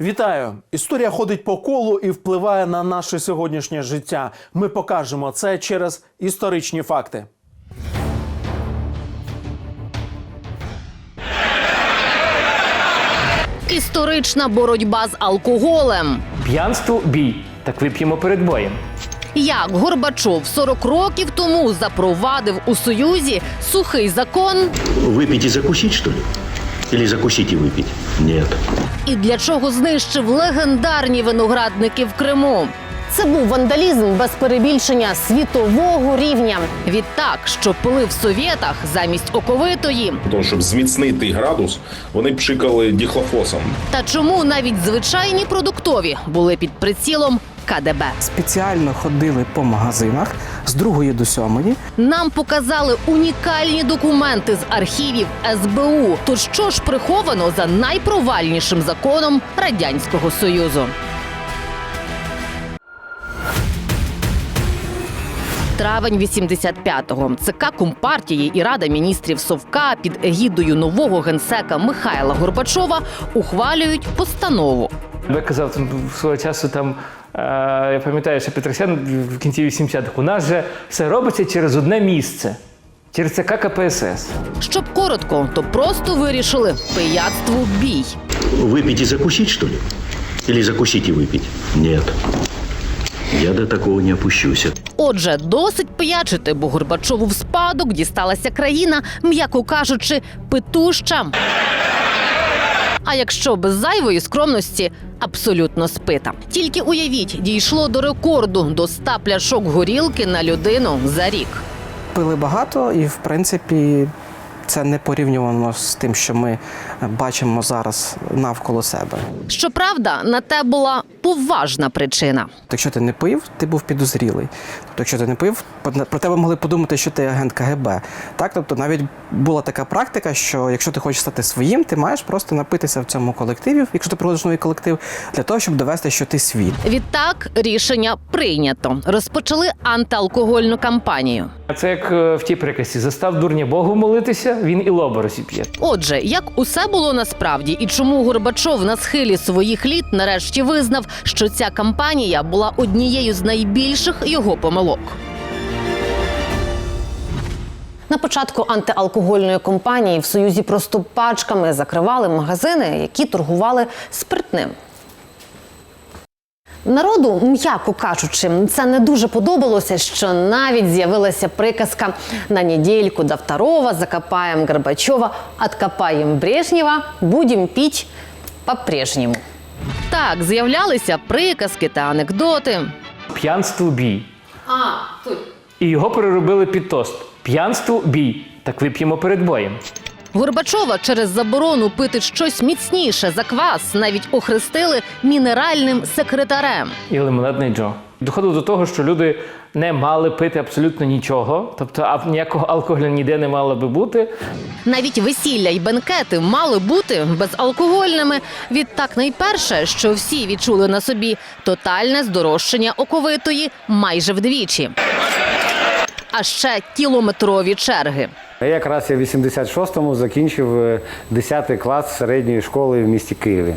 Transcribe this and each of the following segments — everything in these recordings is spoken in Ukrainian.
Вітаю! Історія ходить по колу і впливає на наше сьогоднішнє життя. Ми покажемо це через історичні факти. Історична боротьба з алкоголем. П'янство бій. Так вип'ємо перед боєм. Як Горбачов 40 років тому запровадив у Союзі сухий закон, Выпить и закусить, что ли? Или закусить и выпить? Нет. і для чого знищив легендарні виноградники в Криму. Це був вандалізм без перебільшення світового рівня. Відтак, що пили в совєтах замість оковитої. Тому щоб зміцнити градус, вони пшикали діхлофосом. Та чому навіть звичайні продуктові були під прицілом КДБ? спеціально ходили по магазинах з другої до сьомої. Нам показали унікальні документи з архівів СБУ. То що ж приховано за найпровальнішим законом радянського союзу? Травень 85-го ЦК Компартії і Рада міністрів Совка під егідою нового генсека Михайла Горбачова ухвалюють постанову. Я казав там свого часу там. Е, Я пам'ятаю, що Петросян в кінці 80-х. У нас же все робиться через одне місце. Через ЦК КПСС. Щоб коротко, то просто вирішили пияцтву бій. Выпить и закусить, что ли? Или закусить и выпить? Нет. Я до такого не опущусь. Отже, досить пиячити, бо Горбачову в спадок дісталася країна, м'яко кажучи, петуща. А якщо без зайвої скромності, абсолютно спита. Тільки уявіть, дійшло до рекорду до 100 пляшок горілки на людину за рік. Пили багато, і в принципі це не порівнювано з тим, що ми бачимо зараз навколо себе. Щоправда, на те була поважна причина. Якщо ти не пив, ти був підозрілий. Тобто, якщо ти не пив, про тебе могли подумати, що ти агент КГБ. Так, тобто навіть була така практика, що якщо ти хочеш стати своїм, ти маєш просто напитися в цьому колективі, якщо ти приходиш новий колектив, для того, щоб довести, що ти свій. Відтак рішення прийнято. Розпочали антиалкогольну кампанію. А це як е, в тій приказці: застав дурня Богу молитися, він і лоба розіп'є. Отже, як усе було насправді, і чому Горбачов на схилі своїх літ нарешті визнав, що ця кампанія була однією з найбільших його помилок. На початку антиалкогольної кампанії в Союзі просто пачками закривали магазини, які торгували спиртним. Народу, м'яко кажучи, це не дуже подобалося, що навіть з'явилася приказка на недільку до второго закопаємо Горбачова, откопаємо Брежнєва, будемо піть по-прежньому. Так, з'являлися приказки та анекдоти. П'янство бій. А, тут. І його переробили під тост. П'янство бій. Так вип'ємо перед боєм. Горбачова через заборону пити щось міцніше за квас навіть охрестили мінеральним секретарем. І лимонадний Джо. Доходило до того, що люди не мали пити абсолютно нічого, тобто а ніякого алкоголю ніде не мало би бути. Навіть весілля й бенкети мали бути безалкогольними. Відтак, найперше, що всі відчули на собі тотальне здорожчання оковитої майже вдвічі. А ще кілометрові черги. Я якраз я в 86-му закінчив е, 10 клас середньої школи в місті Києві.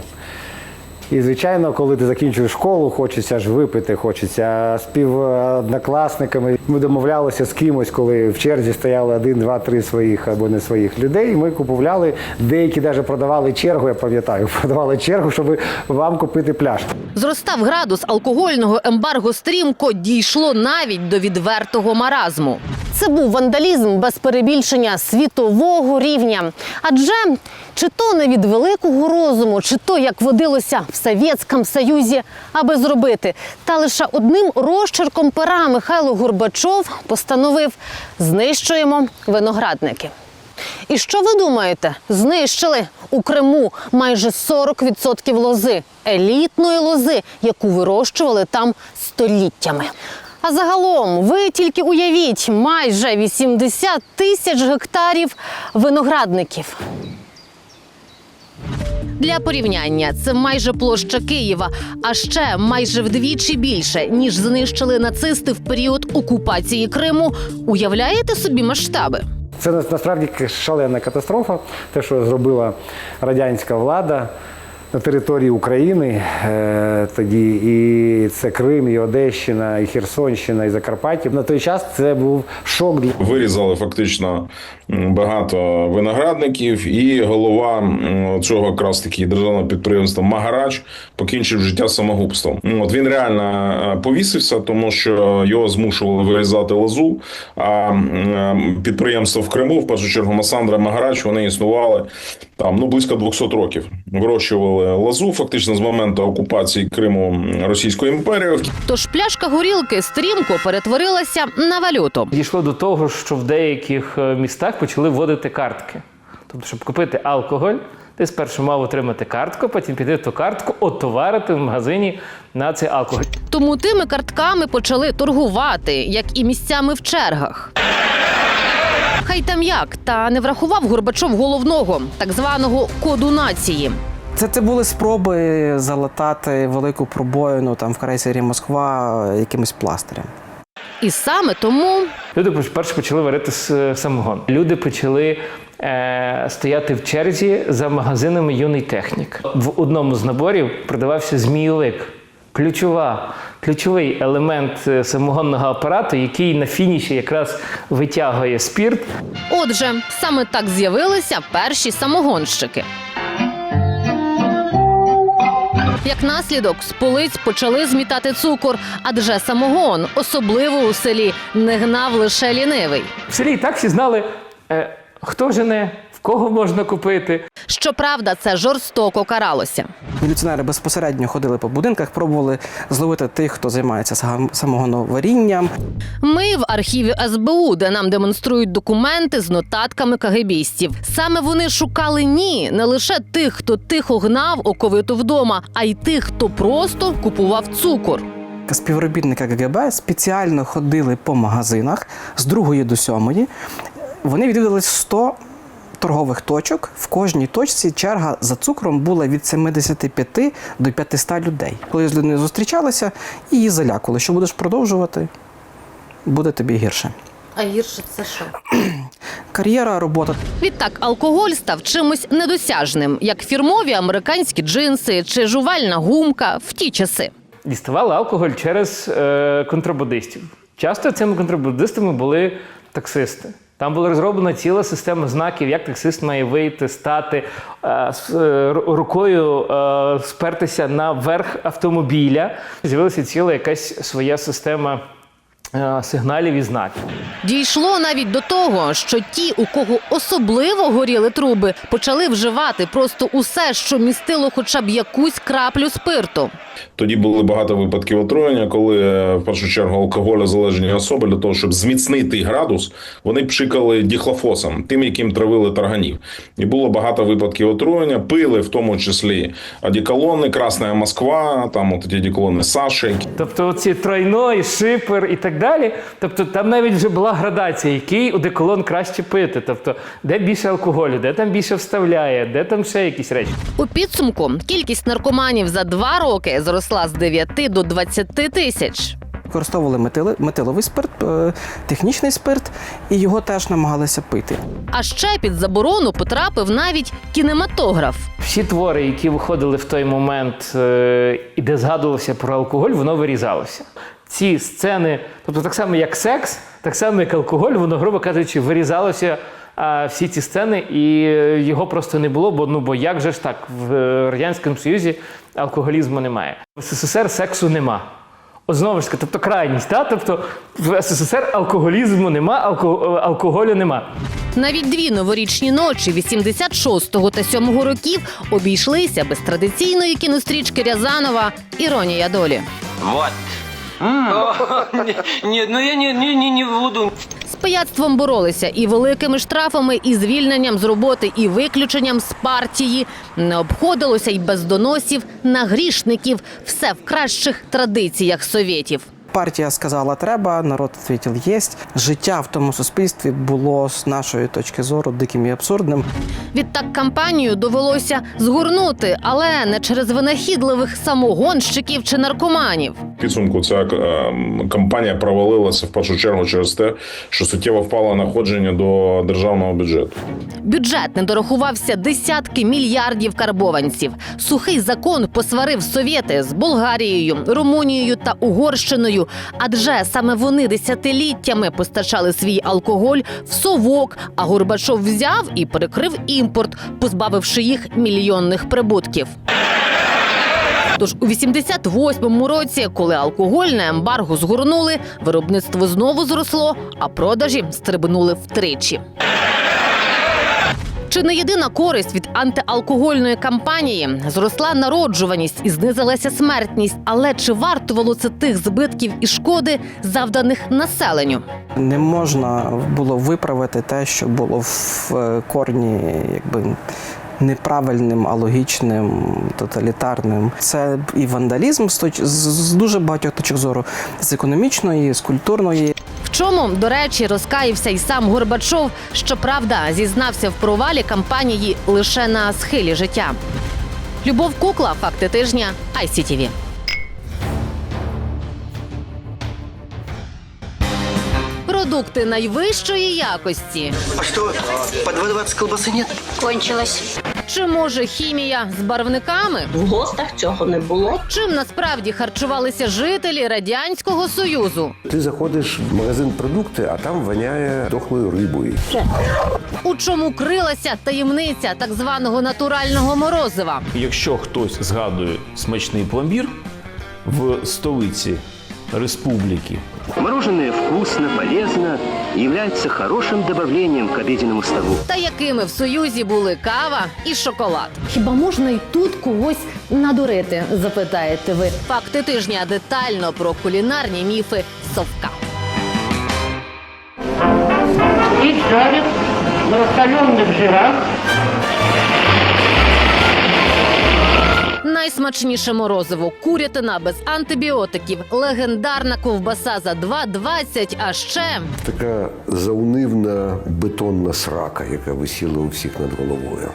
І, звичайно, коли ти закінчуєш школу, хочеться ж випити, хочеться співоднокласниками. Ми домовлялися з кимось, коли в черзі стояли один, два, три своїх або не своїх людей. Ми купували, деякі навіть продавали чергу, я пам'ятаю, продавали чергу, щоб вам купити пляшку. Зростав градус алкогольного ембарго стрімко дійшло навіть до відвертого маразму. Це був вандалізм без перебільшення світового рівня. Адже чи то не від великого розуму, чи то як водилося в Совєтському Союзі, аби зробити. Та лише одним розчерком пера Михайло Горбачов постановив знищуємо виноградники. І що ви думаєте? Знищили у Криму майже 40% лози, елітної лози, яку вирощували там століттями. А загалом, ви тільки уявіть, майже 80 тисяч гектарів виноградників. Для порівняння це майже площа Києва, а ще майже вдвічі більше, ніж знищили нацисти в період окупації Криму. Уявляєте собі масштаби? Це на- насправді шалена катастрофа, те, що зробила радянська влада. На території України е, тоді, і це Крим, і Одещина, і Херсонщина, і Закарпаття. На той час це був шок для Вирізали фактично багато виноградників, і голова цього якраз таки державного підприємства Магарач покінчив життя самогубством. От він реально е, повісився, тому що його змушували вирізати лозу. А підприємство в Криму, в першу чергу, Масандра Магарач, вони існували там ну близько 200 років. Вирощували лозу фактично з моменту окупації Криму Російською імперією. Тож пляшка горілки стрімко перетворилася на валюту. Дійшло до того, що в деяких е, містах почали вводити картки. Тобто, щоб купити алкоголь, ти спершу мав отримати картку, потім піти ту картку, отоварити в магазині на цей алкоголь. Тому тими картками почали торгувати, як і місцями в чергах. Хай там як, та не врахував Горбачов головного, так званого коду нації. Це, це були спроби залатати велику пробоїну там в крейсері Москва якимось пластирем. І саме тому Люди перше почали варити самогон. Люди почали е, стояти в черзі за магазинами юний технік. В одному з наборів продавався змійовик. Ключова, ключовий елемент е, самогонного апарату, який на фініші якраз витягує спірт. Отже, саме так з'явилися перші самогонщики. Як наслідок, з полиць почали змітати цукор, адже самогон, особливо у селі, не гнав лише лінивий. В селі і так всі знали, е, хто жене, кого можна купити. Щоправда, це жорстоко каралося. Міліціонери безпосередньо ходили по будинках, пробували зловити тих, хто займається сам- самогоноварінням. Ми в архіві СБУ, де нам демонструють документи з нотатками кагебістів. Саме вони шукали ні, не лише тих, хто тихо гнав оковиту вдома, а й тих, хто просто купував цукор. Співробітники КГБ спеціально ходили по магазинах з другої до сьомої. Вони відвідали 100 торгових точок. В кожній точці черга за цукром була від 75 до 500 людей. Коли з людиною зустрічалися, її залякували, що будеш продовжувати, буде тобі гірше. А гірше це що? Кар'єра, робота. Відтак, алкоголь став чимось недосяжним, як фірмові американські джинси чи жувальна гумка в ті часи. Діставали алкоголь через е, контрабандистів. Часто цими контрабандистами були таксисти. Там була розроблена ціла система знаків, як таксист має вийти, стати е, з, е, рукою е, спертися на верх автомобіля. З'явилася ціла якась своя система е, сигналів і знаків. Дійшло навіть до того, що ті, у кого особливо горіли труби, почали вживати просто усе, що містило хоча б якусь краплю спирту. Тоді були багато випадків отруєння, коли е, в першу чергу алкоголезалежні особи для того, щоб зміцнити градус, вони пшикали діхлофосом, тим, яким травили тарганів. І було багато випадків отруєння. Пили в тому числі одеколони, Красна Москва, там от ті одеколони Саші. Тобто ці тройной, шипер і так далі. Тобто там навіть вже була градація, який одеколон краще пити. Тобто, де більше алкоголю, де там більше вставляє, де там ще якісь речі. У підсумку кількість наркоманів за два роки зросла з 9 до 20 тисяч. Використовували метили, метиловий спирт, е, технічний спирт, і його теж намагалися пити. А ще під заборону потрапив навіть кінематограф. Всі твори, які виходили в той момент е, і де згадувалося про алкоголь, воно вирізалося. Ці сцени, тобто так само як секс, так само як алкоголь, воно, грубо кажучи, вирізалося. А всі ці сцени, і його просто не було, бо ну бо як же ж так в е, радянському союзі алкоголізму немає. В СССР сексу нема. От знову ж таки, тобто крайність, та? тобто в СССР алкоголізму нема, алко- е, алкоголю нема. Навіть дві новорічні ночі 86-го та 7-го років обійшлися без традиційної кінострічки Рязанова Іронія долі. Вот. Нет, ну я ні, ні, ні, не буду. З пияцтвом боролися і великими штрафами, і звільненням з роботи, і виключенням з партії. Не обходилося й без доносів на грішників. Все в кращих традиціях совєтів. Партія сказала треба, народ відповів єсть. Життя в тому суспільстві було з нашої точки зору диким і абсурдним. Відтак кампанію довелося згорнути, але не через винахідливих самогонщиків чи наркоманів. підсумку ця е, компанія провалилася в першу чергу через те, що суттєво впало находження до державного бюджету. Бюджет не дорахувався десятки мільярдів карбованців. Сухий закон посварив совєти з Болгарією, Румунією та Угорщиною, адже саме вони десятиліттями постачали свій алкоголь в совок. А Горбачов взяв і перекрив імпорт, позбавивши їх мільйонних прибутків. Тож у 88-му році, коли алкогольне ембарго згорнули, виробництво знову зросло, а продажі стрибнули втричі. Чи не єдина користь від антиалкогольної кампанії зросла народжуваність і знизилася смертність, але чи вартувало це тих збитків і шкоди, завданих населенню? Не можна було виправити те, що було в е, корні, якби. Неправильним, алогічним, тоталітарним. Це і вандалізм з, з дуже багатьох точок зору, з економічної, з культурної. Чому, до речі, розкаївся й сам Горбачов, щоправда, зізнався в провалі кампанії лише на схилі життя. Любов Кукла, факти тижня, ICTV. Продукти найвищої якості. А что, по 2,20 колбасы нет? Кончилось. Чи може хімія з барвниками? В гостах цього не було. Чим насправді харчувалися жителі радянського союзу? Ти заходиш в магазин продукти, а там воняє дохлою рибою. У чому крилася таємниця так званого натурального морозива? Якщо хтось згадує смачний пломбір в столиці республіки, Мороженое вкусно, полезно и является хорошим добавлением к обеденному столу. Та якими в союзі були кава і шоколад? Хіба можна й тут когось надурити? Запитаєте ви. Факти тижня детально про кулінарні міфи совка. І жарить на розкалених жирах. Найсмачніше морозиво, курятина без антибіотиків, легендарна ковбаса за 2,20, а ще Така заунивна бетонна срака, яка висіла у всіх над головою.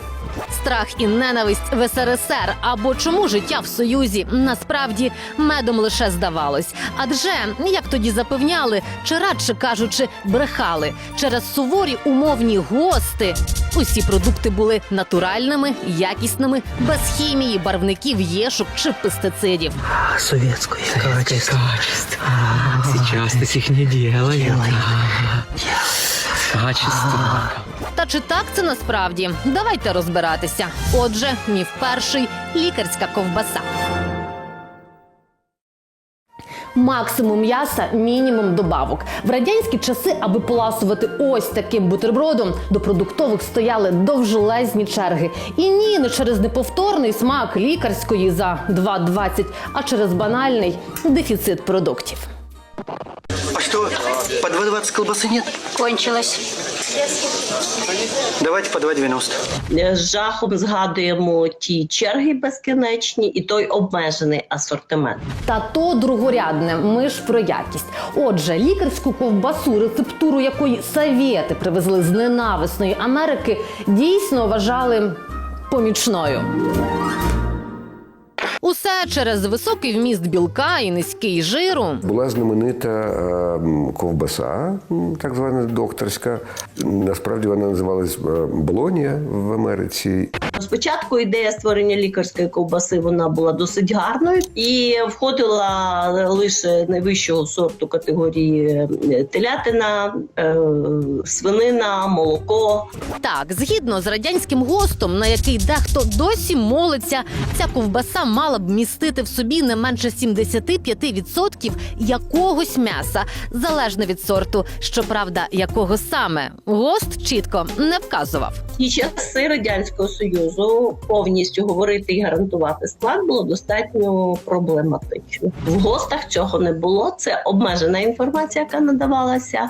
Страх і ненависть в СРСР. Або чому життя в Союзі насправді медом лише здавалось? Адже як тоді запевняли, чи радше кажучи, брехали через суворі умовні гости. Усі продукти були натуральними, якісними, без хімії, барвників, єшок чи пестицидів. Советское качество. Сейчас таких не делают. Качество. Та чи так це насправді? Давайте розбиратися. Отже, міф перший лікарська ковбаса. Максимум м'яса, мінімум добавок. В радянські часи, аби поласувати ось таким бутербродом, до продуктових стояли довжелезні черги. І ні, не через неповторний смак лікарської за 2,20, а через банальний дефіцит продуктів. Что, по 2,20 колбасы нет? Кончилось. Давайте по 2,90. З жахом згадуємо ті черги безкінечні і той обмежений асортимент. Та то другорядне, ми ж про якість. Отже, лікарську ковбасу, рецептуру якої совєти привезли з ненависної Америки, дійсно вважали помічною. Усе через високий вміст білка і низький жиру. Була знаменита е, ковбаса, так звана докторська. Насправді вона називалась е, Болонія в Америці. Спочатку ідея створення лікарської ковбаси вона була досить гарною і входила лише найвищого сорту категорії е, телятина, е, свинина, молоко. Так, згідно з радянським гостом, на який дехто досі молиться, ця ковбаса мала б містити в собі не менше 75% якогось м'яса, залежно від сорту. Щоправда, якого саме гост чітко не вказував. Ті часи радянського союзу повністю говорити і гарантувати склад було достатньо проблематично. В гостах цього не було. Це обмежена інформація, яка надавалася,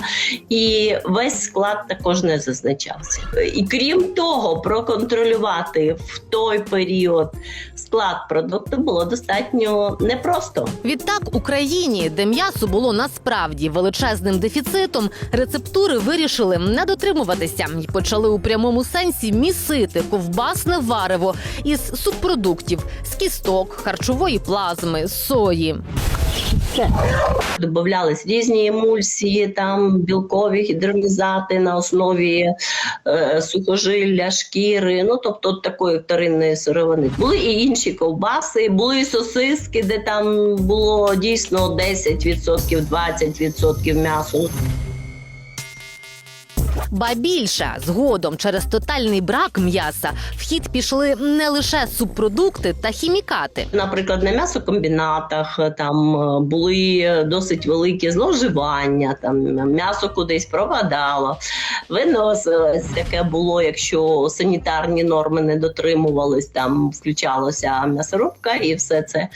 і весь склад також не зазначався. І крім того, проконтролювати в той період склад продукту було достатньо непросто. Відтак Україні, де м'ясо було насправді величезним дефіцитом, рецептури вирішили не дотримуватися і почали у прямому сенсі місити ковбасне варево із субпродуктів з кісток, харчової плазми, сої. Добавлялись різні емульсії, там білкові гідромізати на основі е, сухожилля, шкіри, ну тобто такої вторинної сировини. Були і інші ковбаси, були і сосиски, де там було дійсно 10%, 20% м'ясу. Ба більше згодом через тотальний брак м'яса в хід пішли не лише субпродукти та хімікати. Наприклад, на м'ясокомбінатах е, там е, були досить великі зловживання, там м'ясо кудись пропадало, виносилось таке було, якщо санітарні норми не дотримувались, там включалося м'ясорубка і все це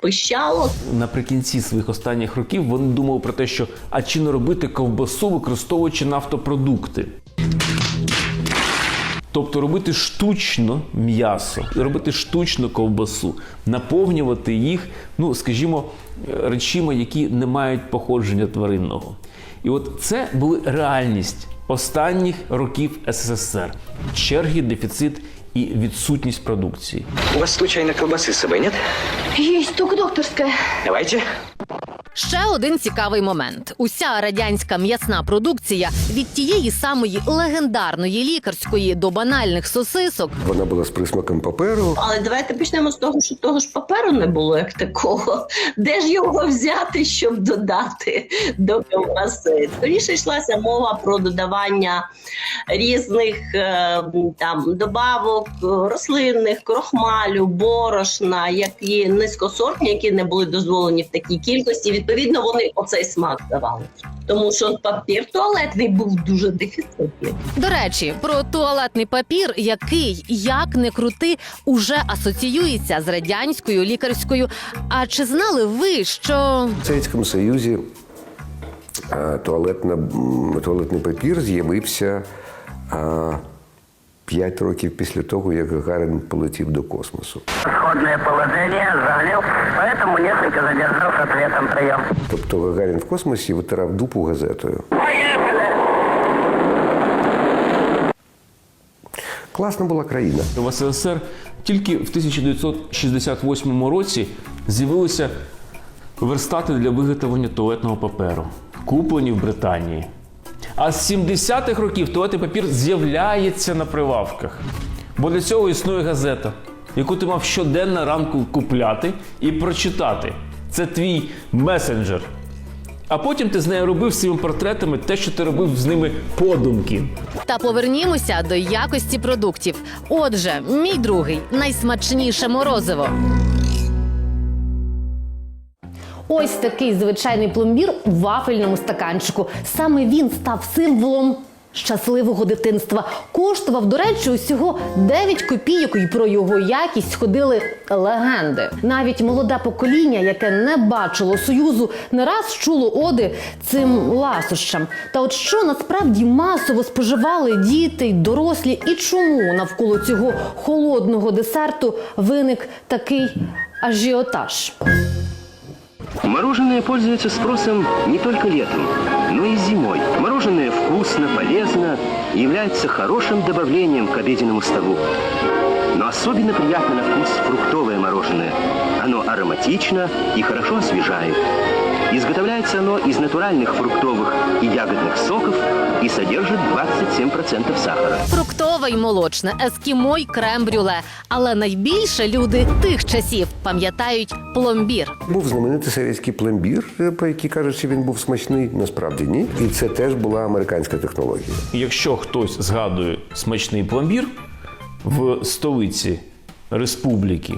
пищало. Наприкінці своїх останніх років вони думали про те, що а чи не робити ковбасу, використовуючи нафтопродукти. Тобто робити штучно м'ясо, робити штучно ковбасу, наповнювати їх, ну скажімо, речима, які не мають походження тваринного. І от це була реальність останніх років СССР: черги, дефіцит і відсутність продукції. У вас случайно колбасы с собой нет? Есть только докторська. Давайте. Ще один цікавий момент: уся радянська м'ясна продукція від тієї самої легендарної лікарської до банальних сосисок Вона була з присмаком паперу. Але давайте почнемо з того, що того ж паперу не було як такого. Де ж його взяти, щоб додати до ковбаси? Скоріше йшлася мова про додавання різних е, там добавок рослинних, крохмалю, борошна, які низькосортні, які не були дозволені в такій кількості. Відповідно, вони оцей смак давали. Тому що папір туалетний був дуже дефіцитний. До речі, про туалетний папір, який як не крути, уже асоціюється з радянською лікарською. А чи знали ви, що В Совєтському Союзі туалетна, туалетний папір з'явився а, п'ять років після того, як Гагарин полетів до космосу. Сходное положение, заглел, поэтому несколько задержался ответом прием. Тобто Гагарин в космосі витирав дупу газетою. Класна була країна. В СССР тільки в 1968 році з'явилися верстати для виготовлення туалетного паперу, куплені в Британії. А з 70-х років туалетний папір з'являється на прилавках. Бо для цього існує газета, яку ти мав щоденно ранку купляти і прочитати. Це твій месенджер. А потім ти з нею робив своїми портретами те, що ти робив з ними подумки. та повернімося до якості продуктів. Отже, мій другий найсмачніше морозиво. Ось такий звичайний пломбір у вафельному стаканчику. Саме він став символом щасливого дитинства. Коштував, до речі, усього 9 копійок, і про його якість ходили легенди. Навіть молоде покоління, яке не бачило союзу, не раз чуло оди цим ласощам. Та от що насправді масово споживали діти й дорослі, і чому навколо цього холодного десерту виник такий ажіотаж? Мороженое пользуется спросом не только летом, но и зимой. Мороженое вкусно, полезно, является хорошим добавлением к обеденному столу. Но особенно приятно на вкус фруктовое мороженое. Оно ароматично и хорошо освежает. Изготовляется оно из натуральных фруктовых и ягодных соков и содержит 27% сахара. Фруктове й молочне, ескімо й крем-брюле. Але найбільше люди тих часів пам'ятають пломбір. Був знаменитий совєтський пломбір, е, про який кажуть, що він був смачний. Насправді ні. І це теж була американська технологія. Якщо хтось згадує смачний пломбір в столиці республіки,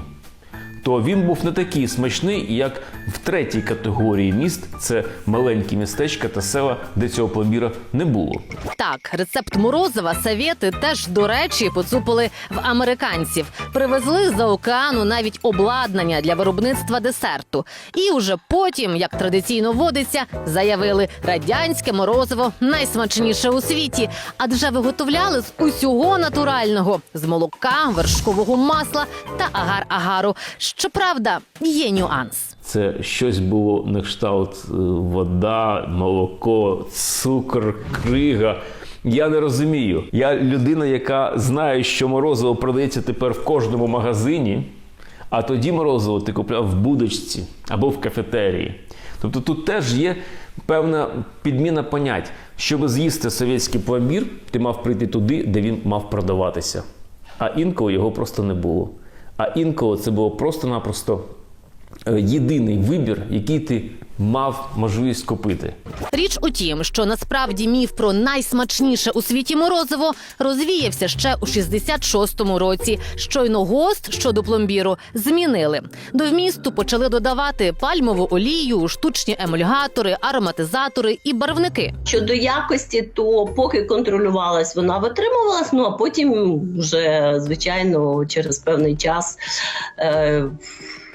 то він був не такий смачний, як в третій категорії міст це маленькі містечка та села, де цього пломбіра не було. Так, рецепт морозива совєти теж до речі поцупили в американців. Привезли з-за океану навіть обладнання для виробництва десерту. І уже потім, як традиційно водиться, заявили радянське морозиво найсмачніше у світі, адже виготовляли з усього натурального з молока, вершкового масла та агар-агару. Щоправда, є нюанс. Це щось було на кшталт е, вода, молоко, цукор, крига. Я не розумію. Я людина, яка знає, що морозиво продається тепер в кожному магазині. А тоді морозиво ти купляв в будочці або в кафетерії. Тобто тут теж є певна підміна понять. Щоб з'їсти совєтський пломбір, ти мав прийти туди, де він мав продаватися. А інколи його просто не було. А інколи це було просто-напросто е, єдиний вибір, який ти мав можливість купити. Річ у тім, що насправді міф про найсмачніше у світі морозиво розвіявся ще у 66-му році. Щойно гост щодо пломбіру змінили. До вмісту почали додавати пальмову олію, штучні емульгатори, ароматизатори і барвники. Щодо якості, то поки контролювалась, вона витримувалась. Ну а потім, вже звичайно, через певний час. Е-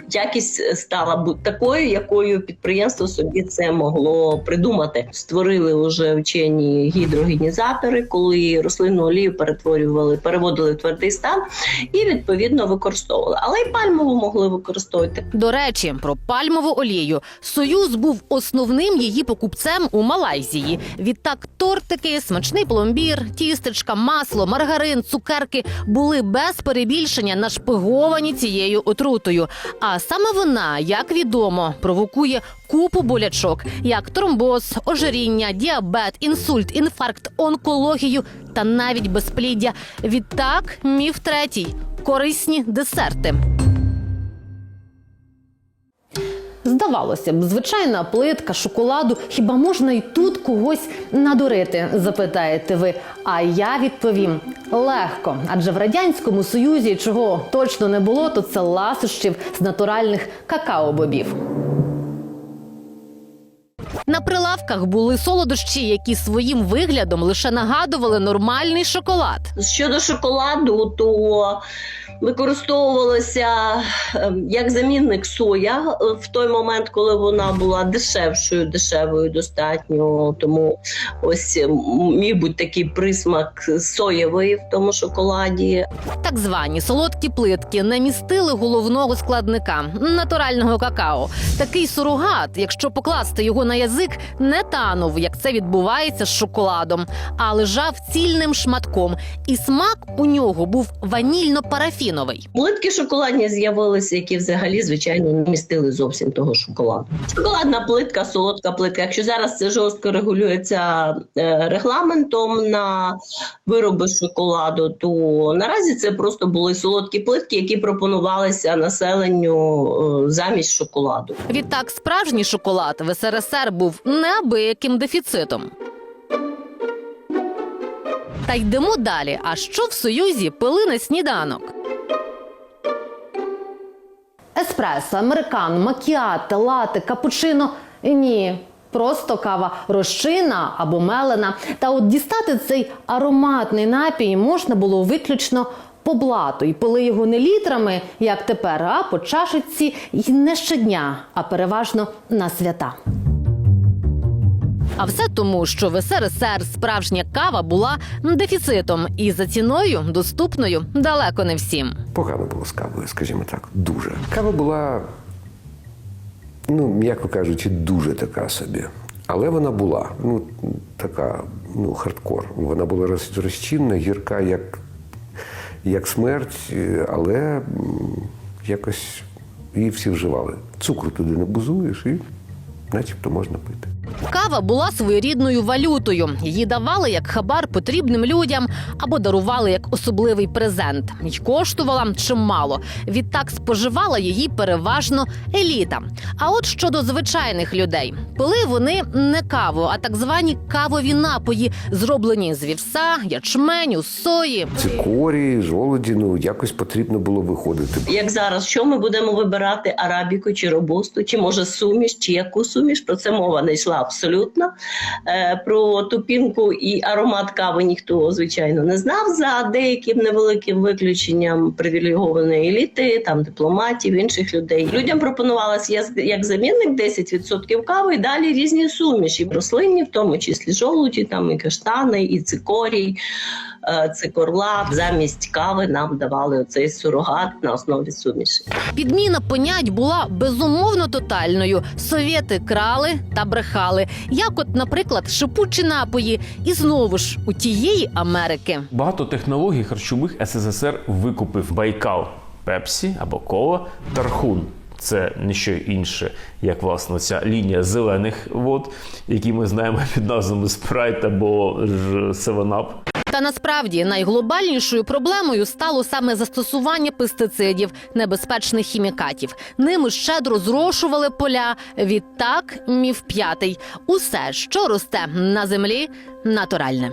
Якість стала такою, якою підприємство собі це могло придумати. Створили вже вчені гідрогенізатори, коли рослинну олію перетворювали, переводили в твердий стан і відповідно використовували. Але й пальмову могли використовувати. До речі, про пальмову олію Союз був основним її покупцем у Малайзії. Відтак тортики, смачний пломбір, тістечка, масло, маргарин, цукерки були без перебільшення нашпиговані цією отрутою. А саме вона, як відомо, провокує купу болячок, як тромбоз, ожиріння, діабет, інсульт, інфаркт, онкологію та навіть безпліддя. Відтак, міф третій корисні десерти. Здавалося б, звичайна плитка шоколаду. Хіба можна і тут когось надурити? Запитаєте ви. А я відповім легко. Адже в радянському союзі чого точно не було, то це ласощів з натуральних какао-бобів. На прилавках були солодощі, які своїм виглядом лише нагадували нормальний шоколад. Щодо шоколаду, то використовувалося ем, як замінник соя е, в той момент, коли вона була дешевшою, дешевою достатньо. Тому ось м, міг бути такий присмак соєвий в тому шоколаді. Так звані солодкі плитки не містили головного складника натурального какао. Такий сурогат, якщо покласти його на язик, не танув, як це відбувається з шоколадом, а лежав цільним шматком. І смак у нього був ванільно-парафіновий. Плитки шоколадні з'явилися, які взагалі, звичайно, не містили зовсім того шоколаду. Шоколадна плитка, солодка плитка. Якщо зараз це жорстко регулюється е, регламентом на вироби шоколаду, то наразі це просто були солодкі плитки, які пропонувалися населенню е, замість шоколаду. Відтак, справжній шоколад в СРСР був неабияким дефіцитом. Та йдемо далі. А що в Союзі пили на сніданок? Еспресо, американ, макіате, лате, капучино. Ні. Просто кава розчина або мелена. Та от дістати цей ароматний напій можна було виключно по блату. І пили його не літрами, як тепер, а по чашечці і не щодня, а переважно на свята. А все тому, що в СРСР справжня кава була дефіцитом і за ціною доступною далеко не всім. Погано було з кавою, скажімо так, дуже. Кава була, ну, м'яко кажучи, дуже така собі. Але вона була, ну, така, ну, хардкор. Вона була розчинна, гірка, як, як смерть, але якось її всі вживали. Цукру туди не бузуєш і начебто можна пити. Кава була своєрідною валютою. Її давали як хабар потрібним людям або дарували як особливий презент. І коштувала чимало. Відтак споживала її переважно еліта. А от щодо звичайних людей, пили вони не каву, а так звані кавові напої, зроблені з вівса, ячменю, сої. Цикорії, жолоді, ну якось потрібно було виходити. Як зараз, що ми будемо вибирати арабіку чи робусту, чи може суміш, чи яку суміш? Про це мова не йшла абсолютно. Е, про тупінку і аромат кави ніхто, звичайно, не знав за деяким невеликим виключенням привілегованої еліти, там дипломатів, інших людей. Людям пропонувалося як замінник 10% кави і далі різні суміші, рослинні, в тому числі жолуді, там і каштани, і цикорій. Е, Цикорла замість кави нам давали оцей сурогат на основі суміші. Підміна понять була безумовно тотальною. Совєти крали та брехали. Як, от, наприклад, шипучі напої, і знову ж у тієї Америки. Багато технологій харчових СССР викупив Байкал. пепсі або кола, тархун. Це не що інше, як власне ця лінія зелених вод, які ми знаємо під назвами спрайт або ж севенап. Та насправді найглобальнішою проблемою стало саме застосування пестицидів, небезпечних хімікатів. Ними щедро зрошували поля. Відтак міф п'ятий. Усе, що росте на землі, натуральне.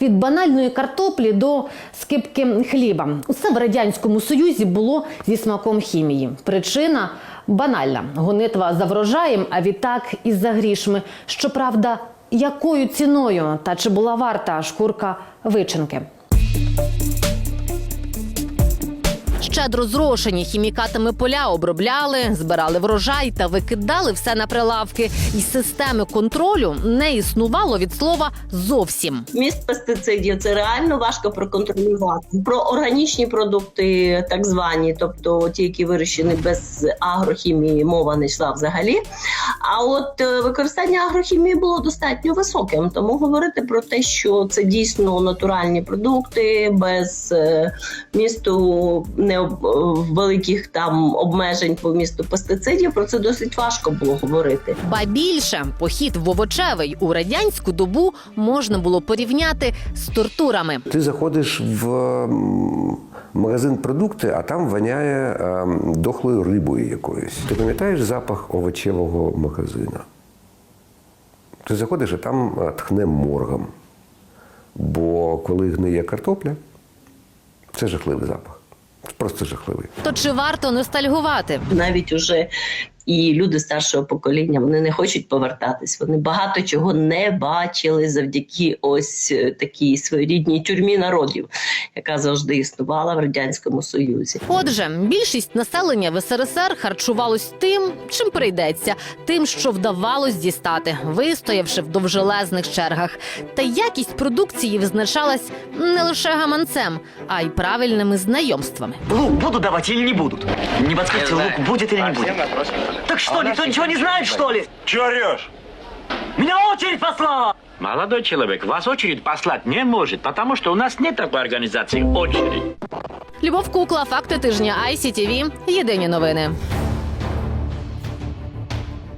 Від банальної картоплі до скипки хліба. Усе в радянському союзі було зі смаком хімії. Причина банальна гонитва за врожаєм, а відтак і за грішми. Щоправда, якою ціною та чи була варта шкурка вичинки? Щедро зрошені хімікатами поля обробляли, збирали врожай та викидали все на прилавки. І системи контролю не існувало від слова зовсім. Міст пестицидів це реально важко проконтролювати. Про органічні продукти, так звані, тобто ті, які вирощені без агрохімії, мова не йшла взагалі. А от е, використання агрохімії було достатньо високим. Тому говорити про те, що це дійсно натуральні продукти без е, місту не великих там обмежень по місту пестицидів. Про це досить важко було говорити. Ба більше похід в овочевий у радянську добу можна було порівняти з тортурами. Ти заходиш в магазин продукти, а там воняє ем, дохлою рибою якоюсь. Ти пам'ятаєш запах овочевого магазина? Ти заходиш, а там е, тхне моргом. Бо коли гниє картопля, це жахливий запах. Просто жахливий. То чи варто ностальгувати? навіть уже і люди старшого покоління вони не хочуть повертатись. Вони багато чого не бачили завдяки ось е, такій своєрідній тюрмі народів, яка завжди існувала в радянському союзі. Отже, більшість населення в СРСР харчувалось тим, чим прийдеться, тим, що вдавалось дістати, вистоявши в довжелезних чергах. Та якість продукції визначалась не лише гаманцем, а й правильними знайомствами. Лук будут давать или не будут? Не подскажите, лук будет или не будет? Так что, никто ничего не знает, что ли? Чего орешь? Меня очередь послала! Молодой человек, вас очередь послать не может, потому что у нас нет такой организации очередь. Любов Кукла, факти тижня ICTV. Єдині новини.